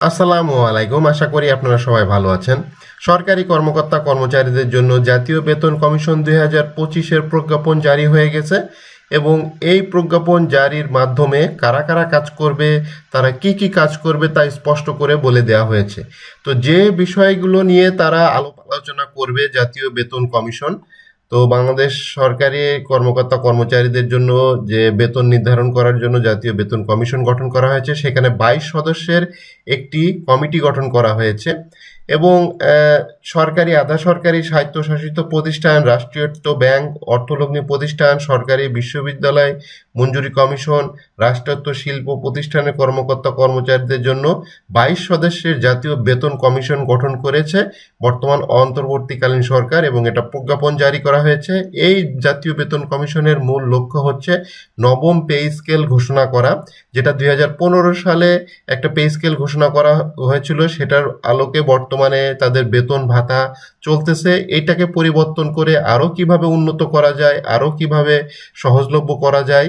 আসসালামু আলাইকুম। আশা করি আপনারা সবাই ভালো আছেন। সরকারি কর্মকর্তা কর্মচারীদের জন্য জাতীয় বেতন কমিশন দুই হাজার পঁচিশের প্রজ্ঞাপন জারি হয়ে গেছে এবং এই প্রজ্ঞাপন জারির মাধ্যমে কারা কারা কাজ করবে, তারা কি কি কাজ করবে তা স্পষ্ট করে বলে দেওয়া হয়েছে। তো যে বিষয়গুলো নিয়ে তারা আলোচনা করবে জাতীয় বেতন কমিশন তো বাংলাদেশ সরকারি কর্মকর্তা কর্মচারীদের জন্য যে বেতন নির্ধারণ করার জন্য জাতীয় বেতন কমিশন গঠন করা হয়েছে, সেখানে বাইশ সদস্যের একটি কমিটি গঠন করা হয়েছে এবং সরকারি, আধা সরকারি স্বায়ত্তশাসিত প্রতিষ্ঠান, রাষ্ট্রীয়ত্ব ব্যাংক, অর্থলগ্নি প্রতিষ্ঠান, সরকারি বিশ্ববিদ্যালয় মঞ্জুরি কমিশন, রাষ্ট্রায়ত্ত শিল্প প্রতিষ্ঠানের কর্মকর্তা কর্মচারীদের জন্য বাইশ সদস্যের জাতীয় বেতন কমিশন গঠন করেছে বর্তমান অন্তর্বর্তীকালীন সরকার এবং এটা প্রজ্ঞাপন জারি করা হয়েছে। এই জাতীয় বেতন কমিশনের মূল লক্ষ্য হচ্ছে নবম পে স্কেল ঘোষণা করা, যেটা দু হাজার পনেরো সালে একটা পে স্কেল ঘোষণা করা হয়েছিল, সেটার আলোকে বর্তমানে তাদের বেতন ভাতা চলতেছে। এটাকে পরিবর্তন করে আরও কীভাবে উন্নত করা যায় আরও কীভাবে সহজলভ্য করা যায়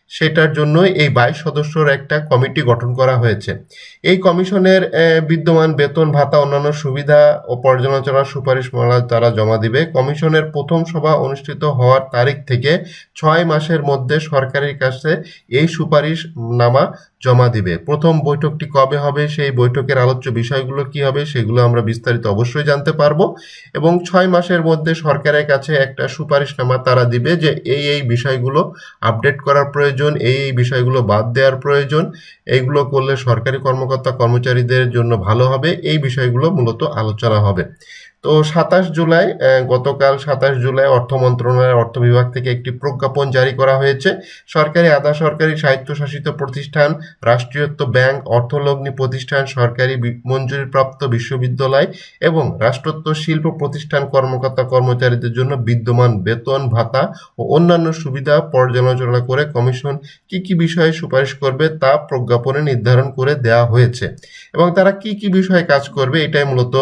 সেটার জন্য এই বাইশ সদস্যর একটা কমিটি গঠন করা হয়েছে। এই কমিশনের বিদ্যমান বেতন, ভাতা, অন্যান্য সুবিধা ও পর্যালোচনার সুপারিশ মালা তারা জমা দিবে। কমিশনের প্রথম সভা অনুষ্ঠিত হওয়ার তারিখ থেকে ছয় মাসের মধ্যে সরকারের কাছে এই সুপারিশ নামা জমা দিবে। প্রথম বৈঠকটি কবে হবে, সেই বৈঠকের আলোচ্য বিষয়গুলো কি হবে, সেগুলো আমরা বিস্তারিত অবশ্যই জানতে পারব। এবং ছয় মাসের মধ্যে সরকারের কাছে একটা সুপারিশনামা তারা দিবে যে এই এই বিষয়গুলো আপডেট করার প্রয়োজন এই এই বিষয়গুলো বাদ দেওয়ার প্রয়োজন। এইগুলো করলে সরকারি কর্মকর্তা কর্মচারীদের জন্য ভালো হবে। এই বিষয়গুলো মূলত আলোচনা হবে। তো সাতাশ জুলাই গতকাল সাতাশ জুলাই অর্থ মন্ত্রণালয়ের অর্থ বিভাগ থেকে একটি প্রজ্ঞাপন জারি করা হয়েছে। সরকারি আধা সরকারি স্বায়ত্তশাসিত প্রতিষ্ঠান, রাষ্ট্রীয়ত্ব ব্যাংক, অর্থলগ্নি প্রতিষ্ঠান, সরকারি মঞ্জুরিপ্রাপ্ত বিশ্ববিদ্যালয় এবং রাষ্ট্রত্ব শিল্প প্রতিষ্ঠান কর্মকর্তা কর্মচারীদের জন্য বিদ্যমান বেতন, ভাতা ও অন্যান্য সুবিধা পর্যালোচনা করে কমিশন কি কি বিষয়ে সুপারিশ করবে তা প্রজ্ঞাপনে নির্ধারণ করে দেওয়া হয়েছে। এবং তারা কি কি বিষয়ে কাজ করবে এটাই মূলত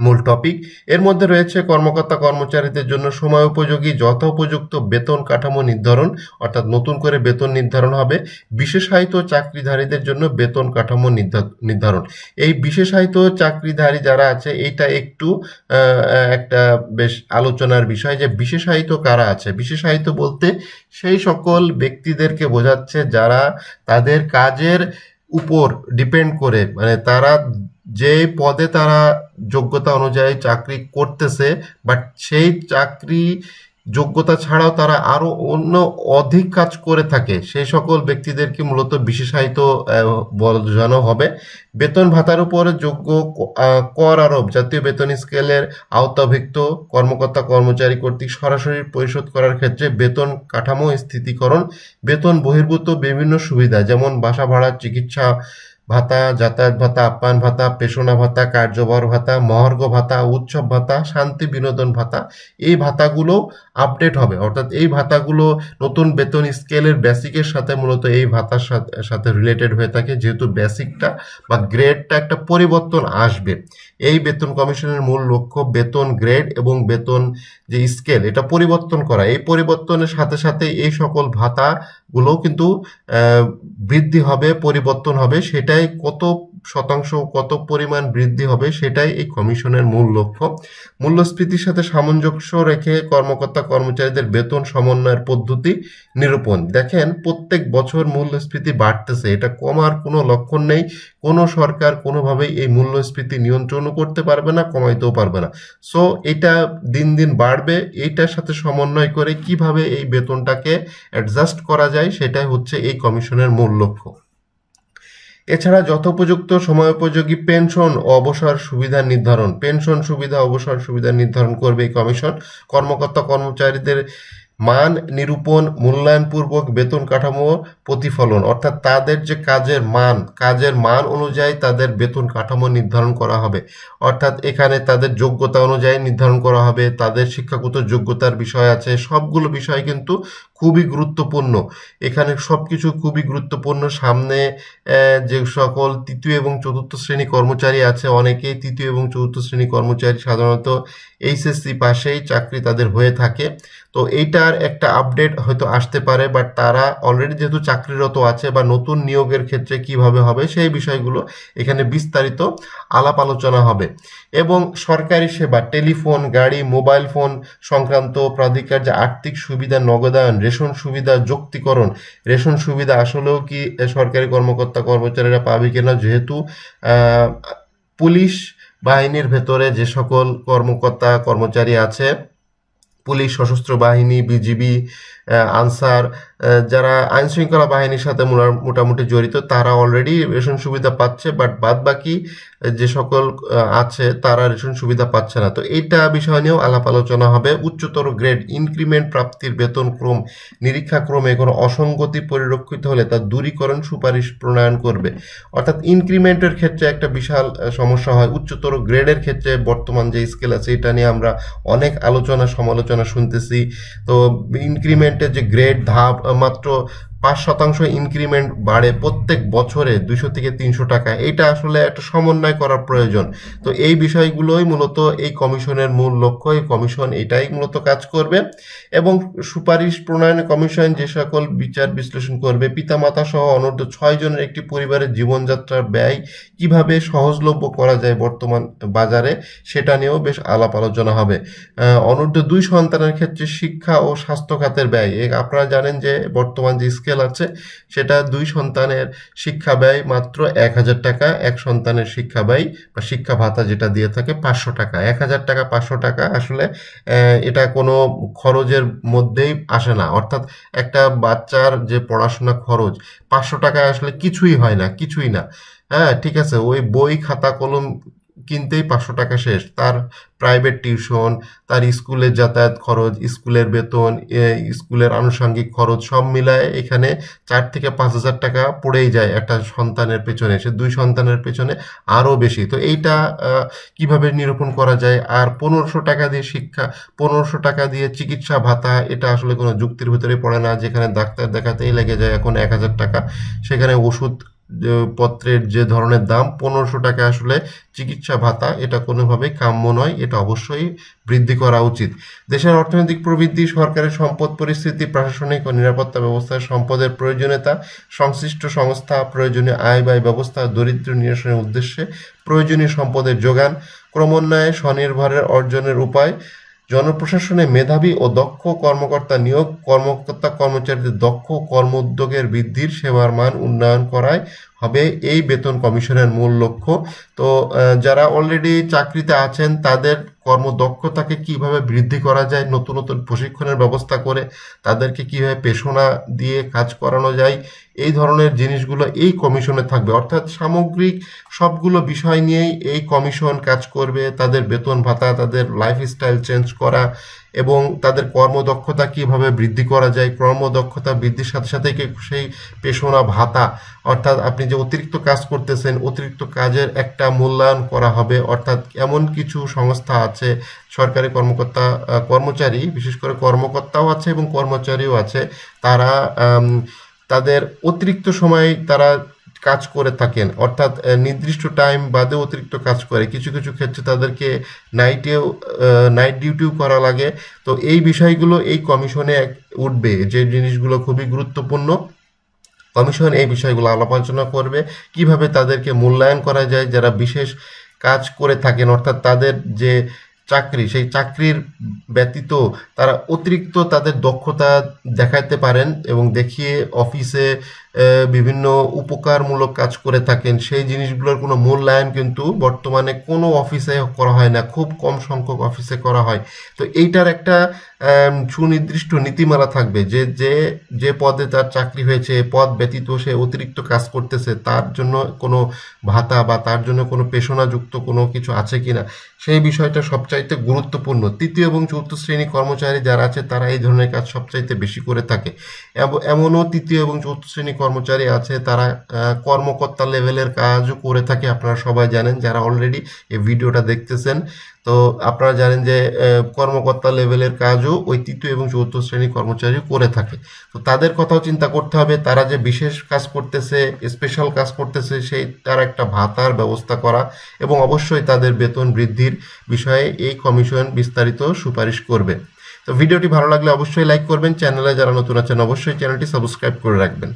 মূল টপিক এর মধ্যে রয়েছে কর্মকর্তা কর্মচারীদের জন্য সময় উপযোগী যথোপযুক্ত বেতন কাঠামো নির্ধারণ, অর্থাৎ নতুন করে বেতন নির্ধারণ হবে। বিশেষায়িত চাকরিধারীদের জন্য বেতন কাঠামো নির্ধা- নির্ধারণ। এই বিশেষায়িত চাকরিধারী যারা আছে, এইটা একটু একটা বেশ আলোচনার বিষয় যে বিশেষায়িত কারা আছে। বিশেষায়িত বলতে সেই সকল ব্যক্তিদেরকে বোঝাচ্ছে যারা তাদের কাজের উপর ডিপেন্ড করে মানে তারা যে পদে তারা যোগ্যতা অনুযায়ী চাকরি করতেছে বাট সেই চাকরি যোগ্যতা ছাড়াও তারা আরও অন্য অধিক কাজ করে থাকে। সেই সকল ব্যক্তিদেরকে মূলত বিশেষায়িত বোঝানো হবে। বেতন ভাতার উপরে যোগ্য কর আরোপ, জাতীয় বেতন স্কেলের আওতাভুক্ত কর্মকর্তা কর্মচারী কর্তৃক সরাসরি পরিশোধ করার ক্ষেত্রে বেতন কাঠামো স্থিতিকরণ, বেতন বহির্ভূত বিভিন্ন সুবিধা, যেমন বাসা ভাড়া, চিকিৎসা ভাতা, যাতায়াত ভাতা, আপ্যায়ন ভাতা, পেশনা ভাতা কার্যবর ভাতা, মহার্ঘ ভাতা, উৎসব ভাতা, শান্তি বিনোদন ভাতা, এই ভাতাগুলো আপডেট হবে। অর্থাৎ এই ভাতাগুলো নতুন বেতন স্কেলের বেসিকের সাথে মূলত এই ভাতার সাথে সাথে রিলেটেড হয়ে থাকে। যেহেতু বেসিকটা বা গ্রেডটা একটা পরিবর্তন আসবে। এই বেতন কমিশনের মূল লক্ষ্য বেতন গ্রেড এবং বেতন যে স্কেল, এটা পরিবর্তন করা। এই পরিবর্তনের সাথে সাথে এই সকল ভাতাগুলোও কিন্তু বৃদ্ধি হবে, পরিবর্তন হবে। সেটাই কত শতাংশ কত পরিমাণ বৃদ্ধি হবে সেটাই এই কমিশনের মূল লক্ষ্য। মূল্যস্ফীতির সাথে সামঞ্জস্য রেখে কর্মকর্তা কর্মচারীদের বেতন সমন্বয়ের পদ্ধতি নিরূপণ। দেখেন, প্রত্যেক বছর মূল্যস্ফীতি বাড়তেছে, এটা কমার কোনো লক্ষণ নেই। কোনো সরকার কোনোভাবেই এই মূল্যস্ফীতি নিয়ন্ত্রণও করতে পারবে না, কমাইতেও পারবে না। সো, এটা দিন দিন বাড়বে, এইটার সাথে সমন্বয় করে কীভাবে এই বেতনটাকে অ্যাডজাস্ট করা যায় সেটাই হচ্ছে এই কমিশনের মূল লক্ষ্য। এছাড়া যথোপযুক্ত সময়োপযোগী পেনশন ও অবসর সুবিধা নির্ধারণ। পেনশন সুবিধা, অবসর সুবিধা নির্ধারণ করবে এই কমিশন। কর্মকর্তা কর্মচারীদের মান, নিরূপণ, মূল্যায়নপূর্বক বেতন কাঠামো প্রতিফলন, অর্থাৎ তাদের যে কাজের মান কাজের মান অনুযায়ী তাদের বেতন কাঠামো নির্ধারণ করা হবে। অর্থাৎ এখানে তাদের যোগ্যতা অনুযায়ী নির্ধারণ করা হবে, তাদের শিক্ষাগত যোগ্যতার বিষয় আছে, সবগুলো বিষয় কিন্তু খুবই গুরুত্বপূর্ণ। এখানে সব কিছু খুবই গুরুত্বপূর্ণ। সামনে যে সকল তৃতীয় এবং চতুর্থ শ্রেণি কর্মচারী আছে, অনেকেই তৃতীয় এবং চতুর্থ শ্রেণি কর্মচারী সাধারণত এইচএসসি পাশেই চাকরি তাদের হয়ে থাকে। তো এইটার একটা আপডেট হয়তো আসতে পারে বাট তারা অলরেডি যেহেতু চাকরিরত আছে বা নতুন নিয়োগের ক্ষেত্রে কীভাবে হবে সেই বিষয়গুলো এখানে বিস্তারিত আলাপ আলোচনা হবে। এবং সরকারি সেবা, টেলিফোন, গাড়ি, মোবাইল ফোন সংক্রান্ত প্রাধিকার, যে আর্থিক সুবিধা, নগদায়ন, রেশন সুবিধা, যুক্তিকরণ, রেশন সুবিধা আসলেও কি সরকারি কর্মকর্তা কর্মচারীরা পাবে কিনা, যেহেতু পুলিশ বাহিনীর ভেতরে যে সকল কর্মকর্তা কর্মচারী আছে পুলিশ সশস্ত্র বাহিনী বিজিবি আনসার যারা আইন শৃঙ্খলা বাহিনীর সাথে মোটামুটি জড়িত, তারা অলরেডি রেশন সুবিধা পাচ্ছে বাট বাদ বাকি যে সকল আছে, তারা রেশন সুবিধা পাচ্ছে না। তো এইটা বিষয় নিয়েও আলাপ আলোচনা হবে। উচ্চতর গ্রেড ইনক্রিমেন্ট প্রাপ্তির বেতন ক্রম, নিরীক্ষা ক্রমে কোনো অসঙ্গতি পরিলক্ষিত হলে তা দূরীকরণ সুপারিশ প্রণয়ন করবে। অর্থাৎ ইনক্রিমেন্টের ক্ষেত্রে একটা বিশাল সমস্যা হয়। উচ্চতর গ্রেডের ক্ষেত্রে বর্তমান যে স্কেল আছে, এটা নিয়ে আমরা অনেক আলোচনা সমালোচনা শুনতেছি। তো ইনক্রিমেন্টের যে গ্রেড ধাপ মাত্র পাঁচ শতাংশ ইনক্রিমেন্ট বাড়ে প্রত্যেক বছরে দুশো থেকে তিনশো টাকা। এটা আসলে একটা সমন্বয় করার প্রয়োজন। তো এই বিষয়গুলোই মূলত এই কমিশনের মূল লক্ষ্য। এই কমিশন এটাই মূলত কাজ করবে এবং সুপারিশ প্রণয়ন কমিশন যে সকল বিচার বিশ্লেষণ করবে পিতামাতা সহ অনূর্ধ্ব ছয় জনের একটি পরিবারের জীবনযাত্রার ব্যয় কীভাবে সহজলভ্য করা যায় বর্তমান বাজারে সেটা নিয়েও বেশ আলাপ আলোচনা হবে। আহ, অনূর্ধ্ব দুই সন্তানের ক্ষেত্রে শিক্ষা ও স্বাস্থ্য খাতের ব্যয়। আপনারা জানেন যে বর্তমান যে স্কেল আছে, সেটা দুই সন্তানের শিক্ষা ব্যয় মাত্র এক হাজার টাকা, এক সন্তানের শিক্ষা ব্যয় বা শিক্ষা ভাতা যেটা দিয়ে থাকে পাঁচশো টাকা। এক হাজার টাকা, পাঁচশো টাকা আসলে এটা কোনো খরচের মধ্যেই আসে না। অর্থাৎ একটা বাচ্চার যে পড়াশোনা খরচ, পাঁচশো টাকা আসলে কিছুই হয় না, কিছুই না। হ্যাঁ ঠিক আছে, ওই বই, খাতা, কলম কিনতেই পাঁচশো টাকা শেষ। তার প্রাইভেট টিউশন তার স্কুলের যাতায়াত খরচ স্কুলের বেতন স্কুলের আনুষঙ্গিক খরচ সব মিলায় এখানে চার থেকে পাঁচ হাজার টাকা পড়েই যায় একটা সন্তানের পেছনে। সে দুই সন্তানের পেছনে আরও বেশি। তো এইটা কীভাবে নিরূপণ করা যায়? আর পনেরোশো টাকা দিয়ে শিক্ষা, পনেরোশো টাকা দিয়ে চিকিৎসা ভাতা, এটা আসলে কোনো যুক্তির ভিতরে পড়ে না। যেখানে ডাক্তার দেখাতেই লেগে যায় এখন এক হাজার টাকা, সেখানে ওষুধ পত্রের যে ধরনের দাম, পনেরোশো টাকা আসলে চিকিৎসা ভাতা, এটা কোনোভাবেই কাম্য নয়, এটা অবশ্যই বৃদ্ধি করা উচিত। দেশের অর্থনৈতিক প্রবৃদ্ধি, সরকারের সম্পদ পরিস্থিতি, প্রশাসনিক ও নিরাপত্তা ব্যবস্থায় সম্পদের প্রয়োজনীয়তা, সংশ্লিষ্ট সংস্থা, প্রয়োজনীয় আয় ব্যয় ব্যবস্থা, দরিদ্র নিরসনের উদ্দেশ্যে প্রয়োজনীয় সম্পদের যোগান ক্রমান্বয়ে স্বনির্ভরের অর্জনের উপায় জনপ্রশাসনে মেধাবী ও দক্ষ কর্মকর্তা নিয়োগ, কর্মকর্তা কর্মচারীদের দক্ষ কর্ম উদ্যোগের বৃদ্ধির সেবার মান উন্নয়ন করায় হবে এই বেতন কমিশনের মূল লক্ষ্য। তো যারা অলরেডি চাকরিতে আছেন, তাদের কর্মদক্ষতাকে কীভাবে বৃদ্ধি করা যায়, নতুন নতুন প্রশিক্ষণের ব্যবস্থা করে তাদেরকে কীভাবে পেশনা দিয়ে কাজ করানো যায়, এই ধরনের জিনিসগুলো এই কমিশনে থাকবে। অর্থাৎ সামগ্রিক সবগুলো বিষয় নিয়েই এই কমিশন কাজ করবে, তাদের বেতন ভাতা, তাদের লাইফস্টাইল চেঞ্জ করা এবং তাদের কর্মদক্ষতা কীভাবে বৃদ্ধি করা যায়, কর্মদক্ষতা বৃদ্ধির সাথে সাথে সেই পেশনা ভাতা, অর্থাৎ আপনি যে অতিরিক্ত কাজ করতেছেন, অতিরিক্ত কাজের একটা মূল্যায়ন করা হবে, অর্থাৎ এমন কিছু সংস্থা আছে, সরকারি কর্মকর্তা কর্মচারী, বিশেষ করে কর্মকর্তাও আছে এবং কর্মচারীও আছে, তারা তাদের অতিরিক্ত সময় তারা কাজ করে থাকেন। অর্থাৎ নির্দিষ্ট টাইম বাদে অতিরিক্ত কাজ করে। কিছু কিছু ক্ষেত্রে তাদেরকে নাইটেও নাইট ডিউটিও করা লাগে। তো এই বিষয়গুলো এই কমিশনে উঠবে যে জিনিসগুলো খুবই গুরুত্বপূর্ণ। কমিশন এই বিষয়গুলো আলোচনা করবে। কীভাবে তাদেরকে মূল্যায়ন করা যায়, যারা বিশেষ কাজ করে থাকেন, অর্থাৎ তাদের যে চাকরি, সেই চাকরির ব্যতীত তারা অতিরিক্ত তাদের দক্ষতা দেখাতে পারেন এবং দেখিয়ে অফিসে বিভিন্ন উপকারমূলক কাজ করে থাকেন। সেই জিনিসগুলোর কোনো মূল্যায়ন কিন্তু বর্তমানে কোনো অফিসে করা হয় না। খুব কম সংখ্যক অফিসে করা হয়। তো এইটার একটা সুনির্দিষ্ট নীতিমালা থাকবে যে যে যে পদে তার চাকরি হয়েছে পদ ব্যতীত সে অতিরিক্ত কাজ করতেছে, তার জন্য কোনো ভাতা বা তার জন্য কোনো পেশনাযুক্ত কোনো কিছু আছে কিনা, সেই বিষয়টা সবচাইতে গুরুত্বপূর্ণ। তৃতীয় এবং চতুর্থ শ্রেণি কর্মচারী যারা আছে, তারা এই ধরনের কাজ সবচাইতে বেশি করে থাকে। এমনও তৃতীয় এবং চতুর্থ শ্রেণি কর্মচারী আছে, তারা কর্মকর্তা লেভেলের কাজও করে থাকে, আপনারা সবাই জানেন, যারা অলরেডি এই ভিডিওটা দেখতেছেন। তো আপনারা জানেন যে কর্মকর্তা লেভেলের কাজও ওই তৃতীয় এবং চতুর্থ শ্রেণি কর্মচারী করে থাকে। তো তাদের কথাও চিন্তা করতে হবে, তারা যে বিশেষ কাজ করতেছে স্পেশাল কাজ করতেছে, সেই, তার একটা ভাতার ব্যবস্থা করা এবং অবশ্যই তাদের বেতন বৃদ্ধির বিষয়ে এই কমিশন বিস্তারিত সুপারিশ করবে। তো ভিডিওটি ভালো লাগলে অবশ্যই লাইক করবেন, চ্যানেলে যারা নতুন আছেন অবশ্যই চ্যানেলটি সাবস্ক্রাইব করে রাখবেন।